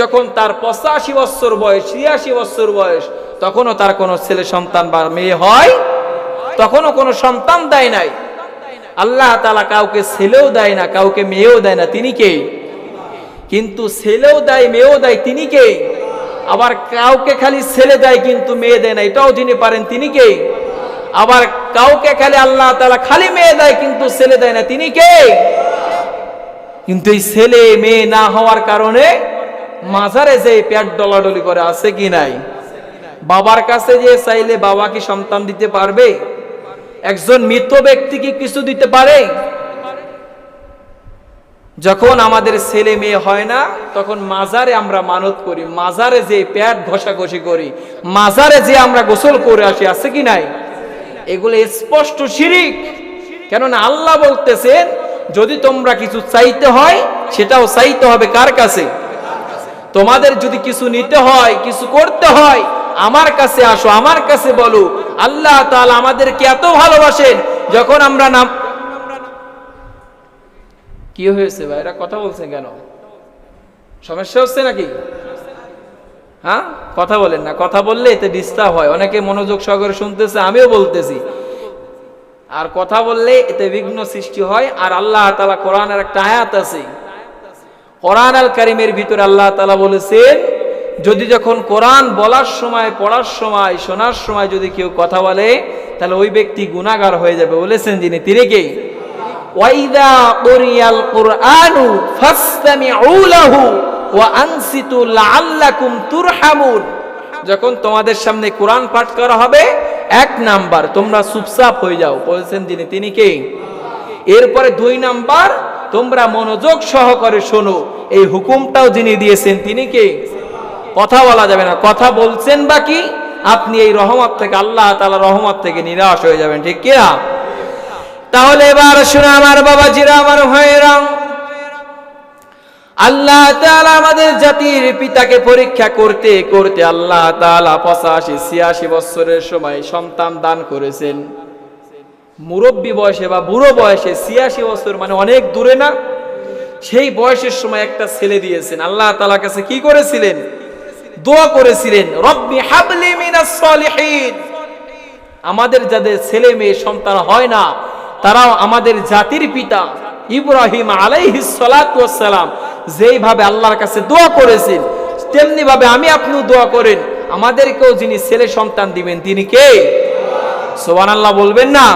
যখন তার পঁচাশি বছর বয়স, ছিয়াশি বছর বয়স, তখনও তার কোনো ছেলে সন্তান বা মেয়ে হয়? তখনও কোনো সন্তান দেয় নাই? আল্লাহ তালা কাউকে ছেলেও দেয় না, কাউকে মেয়েও দেয় না। তিনি কে? কিন্তু ছেলেও দেয়, মেয়েও দেয়, তিনি কে? আবার কাউকে খালি ছেলে দেয় কিন্তু মেয়ে দেয় না, এটাও যিনি পারেন, তিনি কে? আবার কাউকে খালি আল্লাহ তালা খালি মেয়ে দেয় কিন্তু ছেলে দেয় না, তিনি কে? কিন্তু এই ছেলে, মেয়ে না হওয়ার কারণে মাজারে যে পেট ডলাডলি করে, আছে কি নাই? বাবার কাছে যে চাইলে বাবা কি সন্তান দিতে পারবে? একজন মৃত ব্যক্তি কি কিছু দিতে পারে? যখন আমাদের ছেলে মেয়ে হয় না, তখন মাজারে আমরা মানত করি, মাজারে যে পেট ঘষাঘষি করি, মাজারে যে আমরা গোসল করে আসি, আছে কি নাই? এগুলো স্পষ্ট শিরিক। কেননা আল্লাহ বলতেছেন, যদি তোমরা কিছু চাইতে হয়, সেটাও চাইতে হবে কার কাছে? তোমাদের যদি কিছু নিতে হয়, কিছু করতে হয়, আমার কাছে আসো, আমার কাছে বলো। আল্লাহ তাআলা আমাদেরকে এত ভালোবাসেন, যখন আমরা নাম কি হয়েছে ভাইরা কথা বলছেন কেন? সমস্যা হচ্ছে নাকি? হ্যাঁ? কথা বলেন না। কথা বললে এতে ডিস্টার্ব হয়। অনেকে মনোযোগ সহকারে শুনতেছে, আমিও বলতেছি। আর কথা বললে এতে বিঘ্ন সৃষ্টি হয়। আর আল্লাহ তালা কোরআনের একটা আয়াত আছে কোরআন আল কারিমের ভিতরে আল্লাহ তালা বলেছেন, যদি যখন কোরআন বলার সময়, পড়ার সময়, শোনার সময় যদি কেউ কথা বলে, তাহলে ওই ব্যক্তি গুণাগার হয়ে যাবে। বলেছেন যিনি, তিনি কে? ওয়াইদা যখন তোমাদের সামনে কোরআন পাঠ করা হবে, এক নাম্বার তোমরা চুপচাপ হয়ে যাও। বলেছেন যিনি, তিনি কে? এরপরে দুই নাম্বার তোমরা মনোযোগ সহকারে শোনো। এই হুকুমটাও যিনি দিয়েছেন, তিনি কে? কথা বলা যাবে না। কথা বলছেন বাকি আপনি এই রহমত থেকে, আল্লাহ তাআলা রহমত থেকে নিরাশ হয়ে যাবেন। ঠিক কিনা? তাহলে এবার শুনে আমার বাবাজিরা, আমার ভাইয়েরা। আল্লাহ তাআলা আমাদের জাতির পিতাকে পরীক্ষা করতে করতে আল্লাহ তাআলা পঁচাশি, ছিয়াশি বছরের সময় সন্তান দান করেছেন। মুরব্বী বয়সে বা বুড়ো বয়সে ছিয়াশি বছর মানে অনেক দূরে না, সেই বয়সের সময় একটা ছেলে দিয়েছেন। আল্লাহ তালা কাছে কি করেছিলেন? দোয়া করেছিলেন, রব্বি হাবলি মিনাস আমাদের যাদের ছেলে মেয়ে, সন্তান হয় না, তারাও আমাদের জাতির পিতা ইব্রাহিম আলাইহিস যেইভাবে আল্লাহর কাছে দোয়া করেছেন তেমনি ভাবে আমি আপনিও দোয়া করেন। আমাদেরকেও যিনি ছেলে সন্তান দিবেন, তিনি কে? সুবহানাল্লাহ বলবেন না?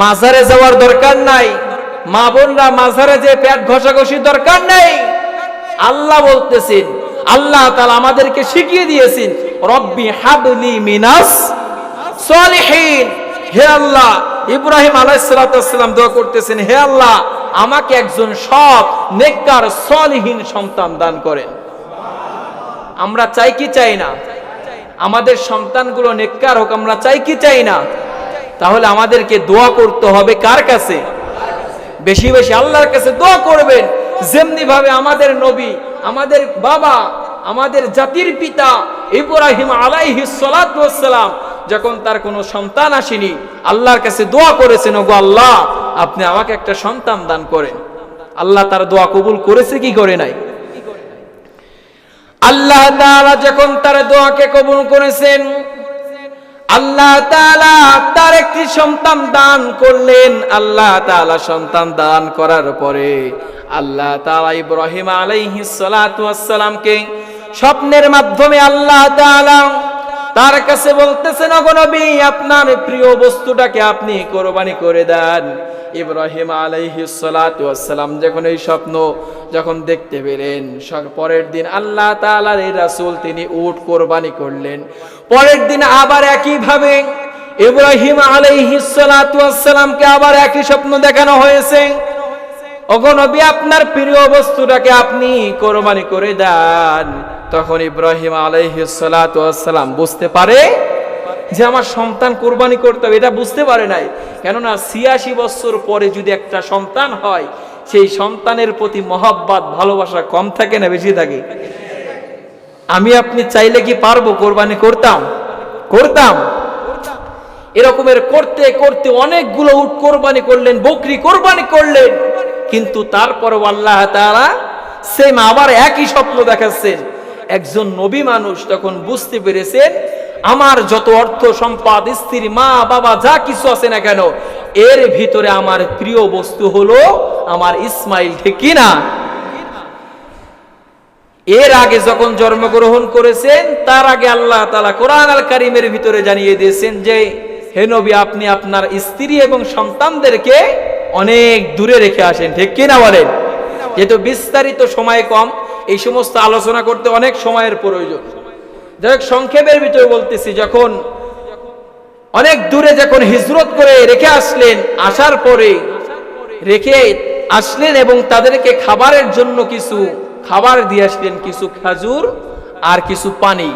মাজারে যাওয়ার দরকার নাই। মা বোনরা মাজারে যে পেট ঘষাঘষির দরকার নেই। আল্লাহ বলতেছেন, আল্লাহ তাআলা আমাদেরকে শিখিয়ে দিয়েছেন, রব্বি হাবলি মিনাস সলিহিন। হে আল্লাহ, ইব্রাহিম আলাইসালাম দোয়া করতেছেন, হে আল্লাহ, আমাকে একজন সৎ, নেককার, সলিহীন সন্তান দান করেন। আমরা চাই কি চাই না? আমাদের সন্তানগুলো নেককার হোক, আমরা চাই কি চাই না? তাহলে আমাদেরকে দোয়া করতে হবে কার কাছে? বেশি বেশি আল্লাহর কাছে দোয়া করবেন। যেমনি ভাবে আমাদের নবী, আমাদের বাবা, আমাদের জাতির পিতা ইব্রাহিম আলাইহিস সালাতু ওয়াসসালাম যখন তার কোনো সন্তান আসেনি, আল্লাহর কাছে দোয়া করেছেন, ওগো আল্লাহ, আপনি আমাকে একটা সন্তান দান করেন। আল্লাহ তার দোয়া কবুল করেছে কি করে নাই? আল্লাহ তাআলা যখন তার দোয়াকে কবুল করেছেন আল্লাহ তার একটি সন্তান দান করলেন। আল্লাহ সন্তান দান করার পরে আল্লাহ তালা ইব্রাহিম আলাই সালাতু স্বপ্নের মাধ্যমে আল্লাহ তার কাছে বলতেছেন নবী, আপনার প্রিয় বস্তুটাকে আপনি কোরবানি করে দেন। ইব্রাহিম আলাইহিস সালাতু ওয়াসসালাম যখন এই স্বপ্ন যখন দেখতে পেলেন পরের দিন আল্লাহ তাআলার এই রাসূল তিনি উট কোরবানি করলেন। পরের দিন আবার একই ভাবে ইব্রাহিম আলাইহিস সালাতু ওয়াসসালামকে আবার একই স্বপ্ন দেখানো হয়েছে। ওগো নবী, আপনার প্রিয় বস্তুটাকে আপনি কোরবানি করে দেন। তখন ইব্রাহিম আলাইহিস সালাতু ওয়াসসালাম বুঝতে পারে যে আমার সন্তান কোরবানি করতে হবে, এটা বুঝতে পারে নাই। কেননা ছিয়াশি বছর পরে যদি একটা সন্তান হয়, সেই সন্তানের প্রতি মহব্বত, ভালোবাসা কম থাকে না বেশি থাকে? আমি আপনি চাইলে কি পারব কোরবানি করতাম? করতাম। এরকমের করতে করতে অনেকগুলো উট কোরবানি করলেন, বকরি কোরবানি করলেন, কিন্তু তারপরও আল্লাহ তাআলা সেম আবার একই স্বপ্ন দেখাচ্ছেন। একজন নবী মানুষ তখন বুঝতে পেরেছেন আমার যত অর্থ সম্পদ, স্ত্রী, মা, বাবা, যা কিছু আছে না কেন, এর ভিতরে আমার প্রিয় বস্তু হলো আমার ইসমাইল, ঠিক কিনা এর আগে যখন জন্মগ্রহণ করেছেন, তার আগে আল্লাহ তালা কোরআন আল কারিমের ভিতরে জানিয়ে দিয়েছেন যে, হে নবী, আপনি আপনার স্ত্রী এবং সন্তানদেরকে অনেক দূরে রেখে আসেন, ঠিক কিনা বলেন? যেহেতু বিস্তারিত সময় কম, এই সমস্ত আলোচনা করতে অনেক সময়ের প্রয়োজন। যাই সংক্ষেপের ভিতরে বলতেছি, যখন অনেক দূরে যখন হিজরত করে রেখে আসলেন, আসার পরে রেখে আসলেন এবং তাদেরকে খাবারের জন্য কিছু খাবার দিয়ে আসলেন, কিছু খাজুর আর কিছু পানি।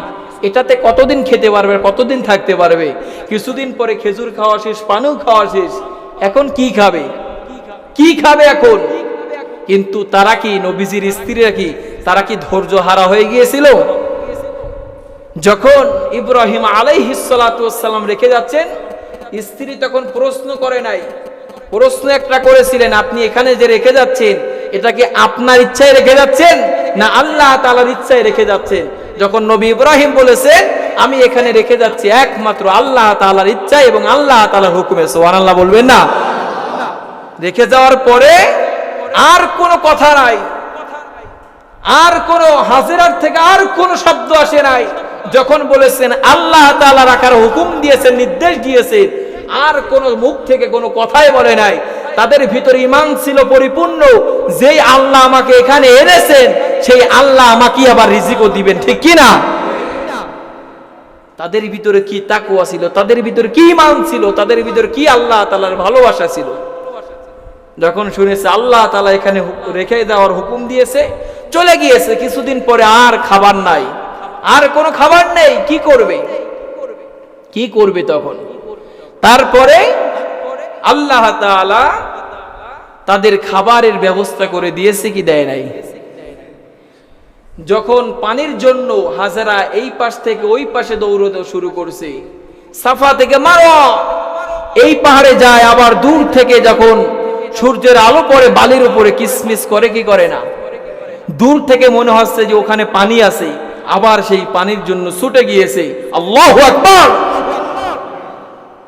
এটাতে কতদিন খেতে পারবে, কতদিন থাকতে পারবে? কিছুদিন পরে খেজুর খাওয়া শেষ, পানিও খাওয়া শেষ। এখন কি খাবে? কি খাবে এখন? কিন্তু তারা কি নবীজির স্ত্রীরা কি? তারা কি ধৈর্য হারা হয়ে গিয়েছিল? যখন ইব্রাহিম আলাইহিসালাম রেখে যাচ্ছেন, স্ত্রী তখন প্রশ্ন করে নাই। প্রশ্ন একটা করেছিলেন, আপনি এখানে যে রেখে যাচ্ছেন, এটা কি আপনার ইচ্ছায় রেখে যাচ্ছেন না আল্লাহ তালার ইচ্ছায় রেখে যাচ্ছেন? যখন নবী ইব্রাহিম বলেছেন, আমি এখানে রেখে যাচ্ছি একমাত্র আল্লাহ তালার ইচ্ছা এবং আল্লাহ তালার হুকুমে। সোহান আল্লাহ বলবেন না। রেখে যাওয়ার পরে আর কোনো কথা নাই। আর কোনো হাজিরার থেকে আর কোন শব্দ আসে নাই। যখন বলেছেন, আল্লাহ তাআলা রাখার হুকুম দিয়েছেন, নির্দেশ দিয়েছেন, আর কোন মুখ থেকে কোনো কথাই বলে নাই। তাদের ভিতরে ইমান ছিল পরিপূর্ণ। যেই আল্লাহ আমাকে এখানে এনেছেন, সেই আল্লাহ আমাকে আবার রিজিকও দিবেন, ঠিক কি না তাদের ভিতরে কি তাকুয়া ছিল? তাদের ভিতরে কি ইমান ছিল? তাদের ভিতরে কি আল্লাহ তাআলার ভালোবাসা ছিল? যখন শুনেছে, আল্লাহ তালা এখানে রেখে দেওয়ার হুকুম দিয়েছে, চলে গিয়েছে, কিছুদিন পরে আর খাবার নাই। আর কোনো খাবার নেই, কি করবে? কি করবে তখন? তারপরে আল্লাহ তাদের খাবারের ব্যবস্থা করে দিয়েছে কি দেয় নাই? যখন পানির জন্য হাজারা এই পাশ থেকে ওই পাশে দৌড়তে শুরু করছে, সাফা থেকে মারো! এই পাহাড়ে যায়, আবার দূর থেকে যখন সূর্যের আলো পড়ে, বালির উপরে কিসমিস করে কি করে না? দূর থেকে মনে হচ্ছে যে ওখানে পানি আছে। আবার সেই পানির জন্য ছুটে গিয়েছে। আল্লাহ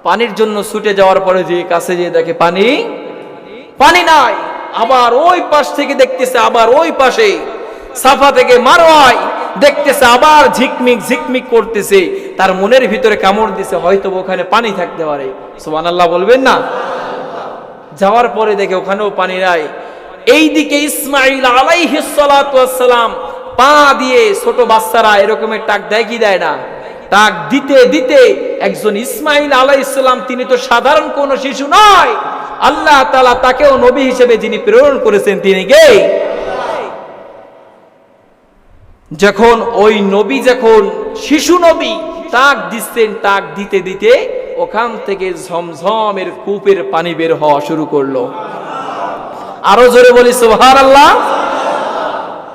পানির জন্য ছুটে যাওয়ার পরে যে কাছে যে দেখে পানি পানি নাই। আবার ওই পাশ থেকে দেখতেছে, আবার ওই পাশে। সাফা থেকে মারোয় দেখতেছে, আবার ঝিকমিক ঝিকমিক করতেছে। তার মনের ভিতরে কামড় দিছে হয়তো ওখানে পানি থাকতে পারে। সুবহানাল্লাহ বলবেন না? যাওয়ার পরে দেখে ওখানেও পানি নাই। এইদিকে ইসমাইল আলাইহিস ওয়াসসালাম পা দিয়ে ছোট বাচ্চারা এরকমের টাক দেয় কি দেয় না? টাক দিতে দিতে একজন ইসমাইল আলাইহিসসালাম তিনি তো সাধারণ কোন শিশু নয়। আল্লাহ তাআলা তাকেও নবী হিসেবে যিনি প্রেরণ করেছেন, তিনি কে? যখন ওই নবী যখন শিশু নবী তাক দিচ্ছেন, তাক দিতে দিতে ওখান থেকে ঝমঝমের কূপের পানি বের হওয়া শুরু করল। আরও জোরে বলি, সুবহানাল্লাহ। আল্লাহ